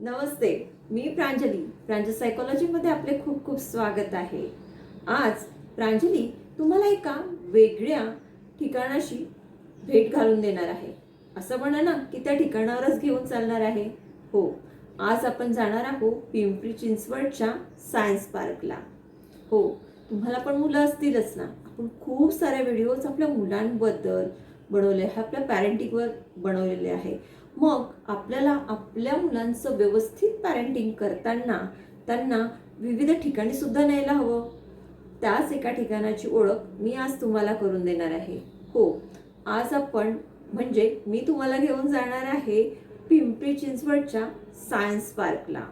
नमस्ते मी प्रांजली. प्रांजल सायकोलॉजीमध्ये आपले खूप खूप स्वागत आहे. आज प्रांजली तुम्हाला एका वेगळ्या ठिकाणाशी भेट घालून देणार आहे. असं म्हणा ना की त्या ठिकाणावरच घेऊन चालणार आहे. हो आज आपण जाणार आहोत पिंपरी चिंचवडच्या सायन्स पार्कला. हो तुम्हाला पण मुलं असतीलच ना. आपण खूप साऱ्या व्हिडिओज आपल्या मुलांबद्दल बनवले आहे आपल्या पॅरेंटिंगवर बनवलेले आहे. मग आपल्याला आपल्या मुलांचं व्यवस्थित पॅरेंटिंग करताना त्यांना विविध ठिकाणी सुद्धा न्यायला हवं. त्याच एका ठिकाणाची ओळख मी आज तुम्हाला करून देणार आहे. हो आज आपण म्हणजे मी तुम्हाला घेऊन जाणार आहे पिंपरी चिंचवडच्या सायन्स पार्कला.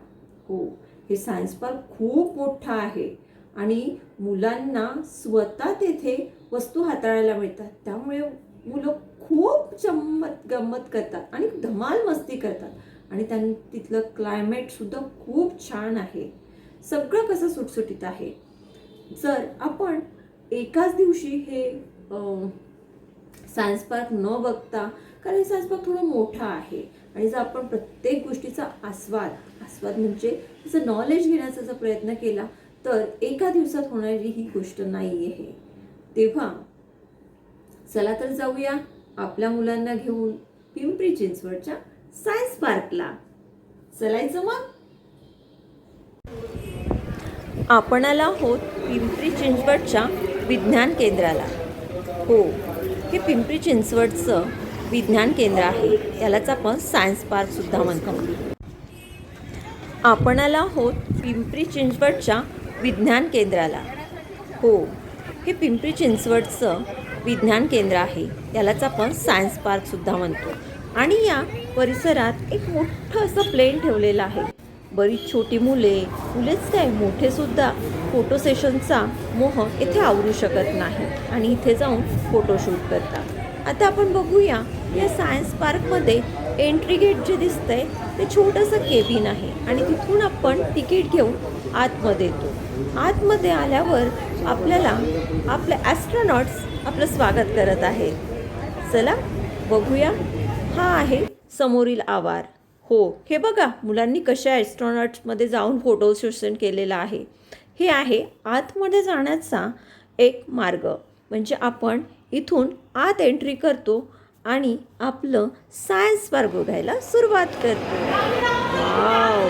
हो हे सायन्स पार्क खूप मोठा आहे आणि मुलांना स्वतः तेथे वस्तू हाताळायला मिळतात. त्यामुळे मुलं खूप चम्मत गंमत करतात आणि धमाल मस्ती करतात. आणि त्यां तिथलं क्लायमेटसुद्धा खूप छान आहे. सगळं कसं सुटसुटीत आहे? जर आपण एकाच दिवशी हे सायन्स पार्क न बघता कारण हे सायन्स पार्क थोडं मोठा आहे. आणि जर आपण प्रत्येक गोष्टीचा आस्वाद आस्वाद म्हणजे त्याचं नॉलेज घेण्याचा जर प्रयत्न केला तर एका दिवसात होणारी ही गोष्ट नाही आहे तेव्हा चला तर जाऊया आपल्या मुलांना घेऊन पिंपरी चिंचवडच्या सायन्स पार्कला. चलायचं मग? आपण आला आहोत पिंपरी चिंचवडच्या विज्ञान केंद्राला. हो हे पिंपरी चिंचवडचं विज्ञान केंद्र आहे. त्यालाच आपण सायन्स पार्क सुद्धा म्हणतो. आपण आला आहोत पिंपरी चिंचवडच्या विज्ञान केंद्राला. हो हे पिंपरी चिंचवडचं विज्ञान केंद्र आहे. यालाच आपण सायन्स पार्कसुद्धा म्हणतो. आणि या परिसरात एक मोठं असं प्लेन ठेवलेलं आहे. बरीच छोटी मुले मुलेच काय मोठेसुद्धा फोटो सेशनचा मोह येथे आवरू शकत नाही आणि इथे जाऊन फोटोशूट करतात. आता आपण बघूया या सायन्स पार्कमध्ये एंट्री गेट जे दिसतंय ते छोटंसं केबिन आहे आणि तिथून आपण तिकीट घेऊन आतमध्ये येतो. आतमध्ये आल्यावर आपल्याला आपले ॲस्ट्रॉनॉट्स आपलं स्वागत करत आहे. चला बघूया. हा आहे समोरील आवार. हो हे बघा मुलांनी कशा ॲस्ट्रॉनॉट्समध्ये जाऊन फोटो शोषण केलेलं आहे. हे आहे आतमध्ये जाण्याचा एक मार्ग. म्हणजे आपण इथून आत एंट्री करतो आणि आपलं सायन्स पार्क बघायला सुरुवात करतो. वाव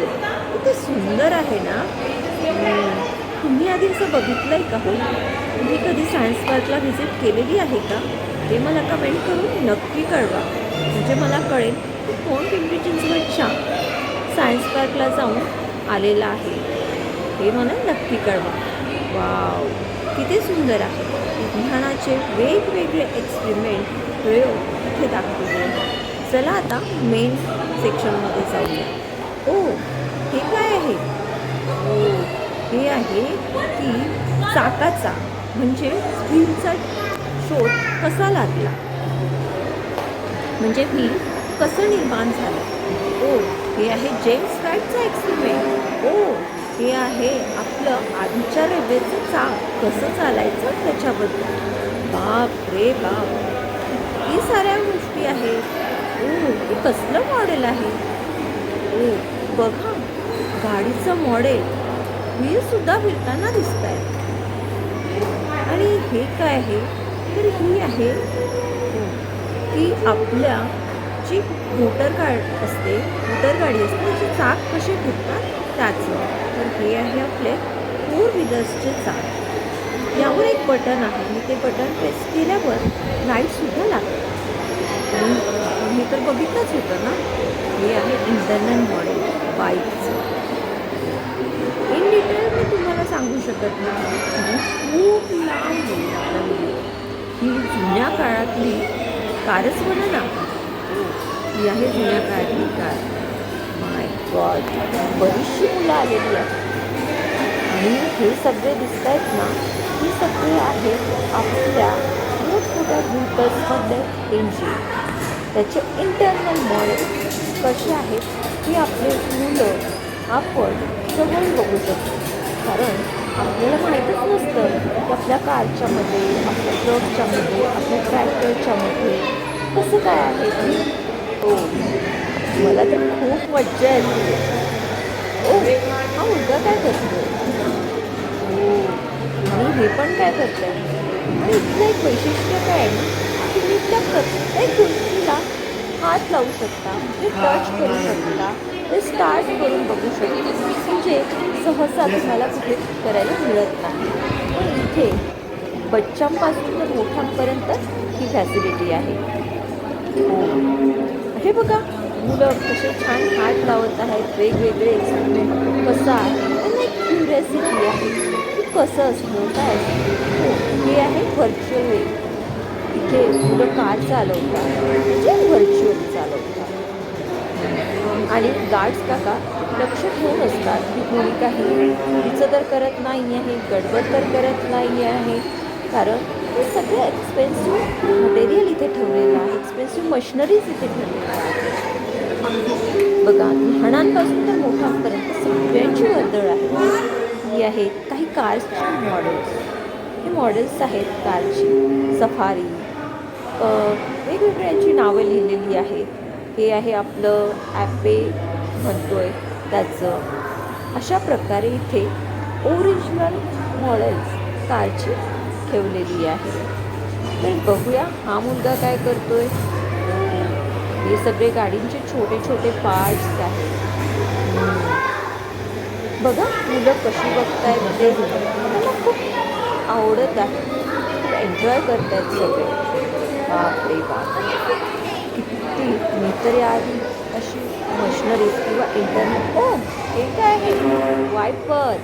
किती सुंदर आहे ना? तुम्ही आधी असं बघितलं आहे का हो? तुम्ही कधी सायन्स पार्कला व्हिजिट केलेली आहे का? ते मला कमेंट करून नक्की कळवा. म्हणजे मला कळेल की कोण पिंपरी चिंचवडच्या सायन्स पार्कला जाऊन आलेला आहे. हे मला नक्की कळवा. वाव किती सुंदर आहे. विज्ञानाचे वेगवेगळे एक्सपेरिमेंट प्रयोग इथे दाखवले चला आता मेन सेक्शनमध्ये जाऊया. ओ हे काय आहे? ओ हे आहे की चाकाचा. म्हणजे व्हीलचा शोध कसा लागला? म्हणजे व्हील कसं निर्माण झालं? ओ हे आहे जेम्स राईटचा एक्सपेरिमेंट ओ हे आहे आपलं आधीच्या रेल्वेचं चाक. कसं चालायचं त्याच्याबद्दल? बाप रे बाप ही साऱ्या गोष्टी आहेत. ओ हे कसलं मॉडेल आहे? ओ बघा गाडीचं मॉडेल सुद्धा फिरताना दिसत आहे हे काय आहे? तर ही आहे. हो. ती की आपल्या जी मोटर गाड असते मोटर गाडी असते त्याची चाक कसे फिरतात त्याचं. तर हे आहे आपले फोर व्हीलर्सचे चाक. यावर एक बटन आहे. आणि ते बटन प्रेस केल्यावर लाईटसुद्धा लागते. आणि हे तर बघितलंच होतं ना? हे आहे इंटरनल मॉडेल बाईकचं सांगू शकत नाही. खूप लांब ही जुन्या काळातली कारच म्हणा ना ही आहे जुन्या काळातली कार. माय गॉड बरीचशी मुलं आलेली आहेत. आणि हे सगळे दिसत आहेत ना ही सगळे आहेत आपल्या मोठमोठ्या व्हीकल्समधले इंजिन त्याचे इंटरनल मॉडेल कसे आहेत हे आपले मुलं आपण जवळ बघू शकतो. कारण आपल्याला माहीतच नसतं की आपल्या कारच्यामध्ये आपल्या ट्रकच्यामध्ये आपल्या ट्रॅक्टरच्यामध्ये कसं काय आहे. ते हो. मला तर खूप मज्जा येते. हो. काय करतो हो. आणि हे पण काय करते आणि इथलं एक वैशिष्ट्य काय आहे ना मी इथल्या प्रत्येक गोष्टी हात लावू शकता ते टच करू शकता ते स्टार्ट करून बघू शकता. म्हणजे सहसा तुम्हाला कुठे करायला मिळत नाही. पण इथे बच्चांपासून तर मोठ्यांपर्यंत ही फॅसिलिटी आहे. हो हे बघा मुलं कसे छान हात लावत आहेत वेगवेगळे एक्सपेरिमेंट कसं आहे. त्यांना एक आहे की कसं असतं काय असतं. हो हे आहे व्हर्च्युअल वे तिथे मुलं कार चालवतात म्हणजे व्हर्च्युअल चालवता आणि गार्ड्स काका लक्ष ठेवून असतात की कोणी काही चुकीचं तर करत नाही आहे गडबड तर करत नाही आहे. कारण हे सगळे एक्सपेन्सिव्ह मटेरियल इथे ठेवलेलं आहे. एक्सपेन्सिव्ह मशिनरीज इथे ठेवलेल्या आहेत बघा लहानांपासून तर मोठ्यांपर्यंत सगळ्यांची वर्दळ आहे. ही आहेत काही कार्सचे मॉडेल्स हे मॉडेल्स आहेत कारची. सफारी वेगवेगळ्यांची नावं लिहिलेली आहेत. हे आहे आपलं ॲपे म्हणतोय त्याचं. अशा प्रकारे इथे ओरिजिनल मॉडेल्स कारची ठेवलेली आहे. तर बघूया हा मुलगा काय करतो आहे हे सगळे गाडींचे छोटे छोटे पार्ट्स आहेत. बघा मुलं कशी बघतायत ते. मला खूप आवडत आहे. एन्जॉय एन्जॉय करतायत सगळे. बापरे बाप. किती मी तरी आधी अशी मशिनरी किंवा इंटरनेट ओ हे काय आहे? वायपर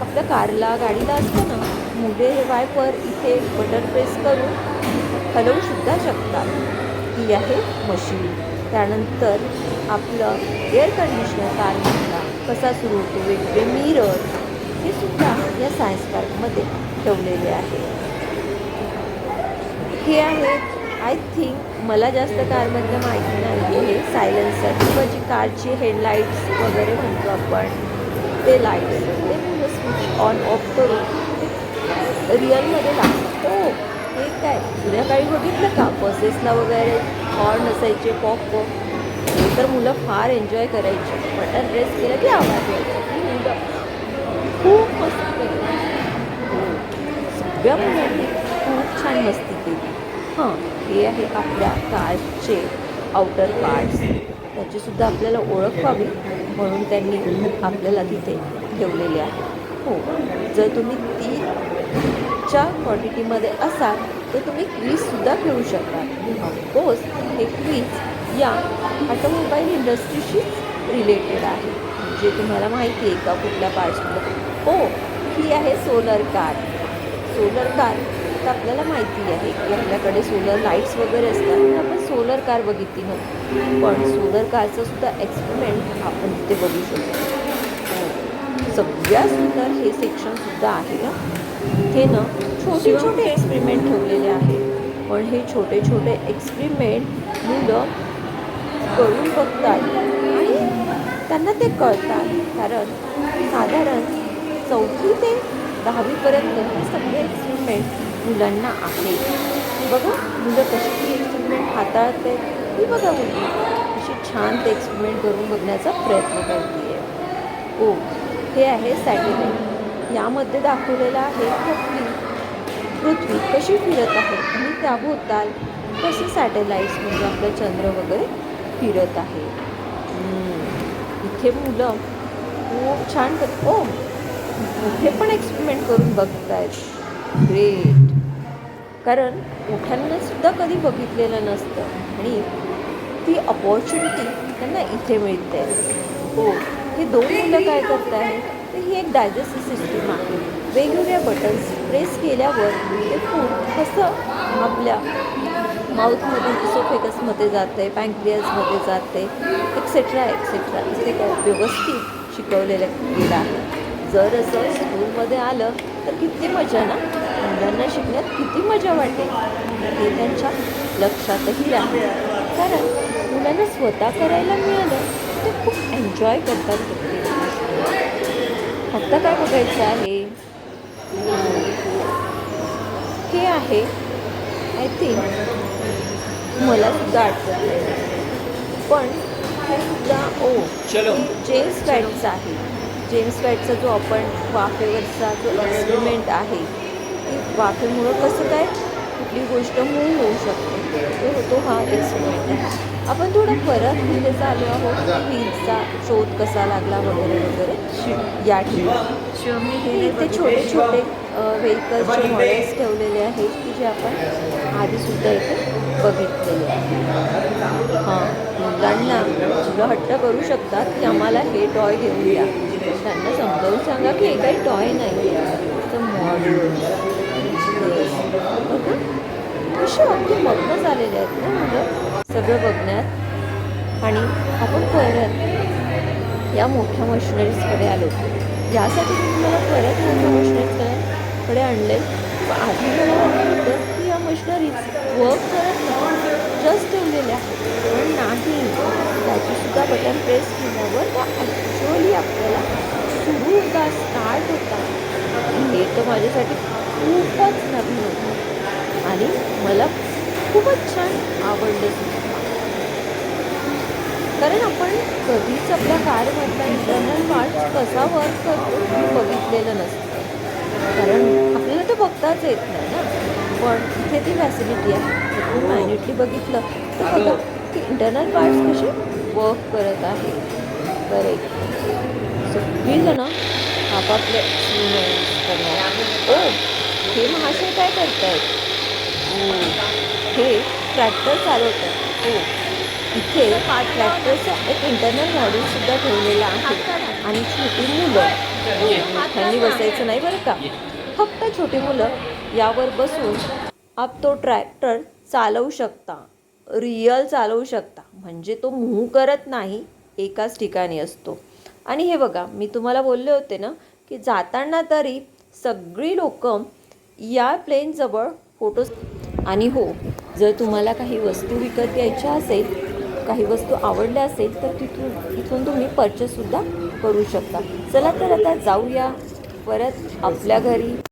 आपल्या कारला गाडीला असतं ना मुले हे वायपर इथे बटन प्रेस करून हलवू सुद्धा शकतात. ही आहे मशीन. त्यानंतर आपलं एअर कंडिशनर कारमधला कसा सुरू होतो? वेगवेगळे मिरर हे सुद्धा या सायन्स पार्कमध्ये ठेवलेले आहे. हे आहे. आय थिंक मला जास्त कारमधलं माहिती नाही आहे. हे सायलेन्सर किंवा जी कारची हेडलाईट्स वगैरे म्हणतो आपण. ते लाईट्स ते म्हणजे स्विच ऑन ऑफ करून. ते रिअलमध्ये लागतात हो. हे काय? जुन्या काळी बघितलं का? बसेसला वगैरे हॉर्न असायचे पॉप हे तर मुलं फार एन्जॉय करायचे. बटन ड्रेस केलं की आवाज यायचा. मुलं खूप मस्ती करायची हो. सगळ्या मुलांनी खूप छान मस्ती केली. हां हे आहे आपल्या कारचे आउटर पार्ट्स त्याचीसुद्धा आपल्याला ओळख व्हावी म्हणून त्यांनी आपल्याला तिथे ठेवलेले आहे. हो जर तुम्ही तीच्या क्वांटिटीमध्ये असाल तर तुम्ही क्वीजसुद्धा खेळू शकता. ऑफकोर्स हे क्वीज या ऑटोमोबाईल इंडस्ट्रीशीच रिलेटेड आहे. जे तुम्हाला माहिती आहे का कुठल्या पार्ट्समध्ये हो ही आहे सोलर कार सोलर कार तर आपल्याला माहिती आहे की आपल्याकडे सोलर लाईट्स वगैरे असतात तर आपण सोलर कार बघितली नव्हती. पण सोलर कारचं सुद्धा एक्सपेरिमेंट आपण तिथे बघू शकतो. सगळ्यात सुंदर हे सेक्शनसुद्धा आहे ना? हे ना छोटे छोटे एक्सपेरिमेंट ठेवलेले आहेत. पण हे छोटे छोटे एक्सपेरिमेंट मुलं करून बघतात आणि त्यांना ते कळतात. कारण साधारण चौथी ते दहावीपर्यंत हे सगळे एक्सपेरिमेंट मुलांना आहे. बघा मुलं कशी ती हाताळत हाताळते ती बघा मुली. अशी छान ते एक्सपेरिमेंट करून बघण्याचा प्रयत्न करते आहे हो हे आहे सॅटेलाईट यामध्ये दाखवलेलं आहे पृथ्वी पृथ्वी कशी फिरत आहे आणि त्याभोवताल कसे सॅटेलाईट्स म्हणजे आपलं चंद्र वगैरे फिरत आहे. इथे मुलं खूप छान कर ओ मोठे पण एक्सपेरिमेंट करून बघतायत. ग्रेट कारण मोठ्यांनासुद्धा कधी बघितलेलं नसतं. आणि ती अपॉर्च्युनिटी त्यांना इथे मिळते. हो हे दोन मुलं काय करत आहेत तर ही एक डायजेस्टिव्ह सिस्टीम आहे. वेगवेगळ्या बटन्स प्रेस केल्यावर ते फूड कसं आपल्या माउथमधून इसोफेगसमध्ये जाते पँक्रियाजमध्ये जाते एक्सेट्रा एक्सेट्रा असे काय व्यवस्थित शिकवलेलं गेलं आहे. जर असं स्कूलमध्ये आलं तर किती मजा ना? मुलांना शिकण्यात किती मजा वाटेल हे त्यांच्या लक्षातही राहील कारण मुलांना स्वतः करायला मिळालं ते खूप एन्जॉय करतात. प्रत्येक गोष्ट आता काय बघायचं आहे? हे आहे आय थिंक मला सुद्धा आठवत पण हे सुद्धा ओ चलो. जेम्स बँडचं आहे. जेम्स वाईटचा जो आपण वाफेवरचा जो एक्सपेरिमेंट आहे की वाफेमुळं कसं काय कुठली गोष्ट मूळ होऊ शकते? तो होतो हा एक्सपेरिमेंट आहे आपण थोडं परत तिथे चालू आहोत. व्हीलचा शोध कसा लागला वगैरे वगैरे. या ठिकाणी. हे इथे छोटे छोटे व्हेकल्सचे मॉडेल्स ठेवलेले आहेत की जे आपण आधीसुद्धा इथे बघितलेले आहे हां मुलांना मुलं हट्ट करू शकतात की आम्हाला हे टॉय घेऊन द्या त्यांना समजावून सांगा की हे काही टॉय नाही आहे मॉडेल कसे अगदी मग्न झालेले आहेत ना मुलं. सगळं बघण्यात. आणि आपण परत या मोठ्या मशिनरीजकडे आलो. यासाठी मी तुम्हाला परत मोठ्या मशिनरीजकडे आणले आधी मला वाटत होतं की या मशिनरीज वर्क करत नाही. जस्ट ठेवलेल्या. पण नाही. त्याचीसुद्धा बटन प्रेस केल्यावर त्या ॲक्च्युअली आपल्याला सुरू होता स्टार्ट होता हे तर माझ्यासाठी खूपच नवीन होतं. आणि मला खूपच छान आवडलं कारण आपण कधीच आपल्या कारमधला इंटरनल पार्ट कसा वर्क करतो हे बघितलेलं नसतं. कारण आपल्याला ते बघताच येत नाही ना. पण इथे ती फॅसिलिटी आहे. तुम्ही मॅन्युटली बघितलं तर बघा की इंटरनल पार्ट्स कसे वर्क करत आहे. तर एक सगळीजणं आपापले करणार. ओ हे महाशय काय करतायत? हे ट्रॅक्टर चालवतात. हो. इथे ट्रॅक्टरचं एक इंटरनल मॉड्यूलसुद्धा ठेवलेलं आहे. आणि छोटी मुलं. हो. त्यांनी बसायचं नाही बरं का? फक्त छोटी मुलं यावर बसून आप तो ट्रॅक्टर चालवू शकता. रियल चालवू शकता. म्हणजे तो मूव्ह करत नाही. एकाच ठिकाणी असतो. आणि हे बघा मी तुम्हाला बोलले होते ना की जाताना तरी सगळी लोक या प्लेनजवळ फोटोज आणि हो जर तुम्हाला काही वस्तू विकत घ्यायच्या असेल काही वस्तू आवडल्या असेल तर तिथून तिथून तुम्ही परचेससुद्धा करू शकता. चला तर आता जाऊया परत आपल्या घरी.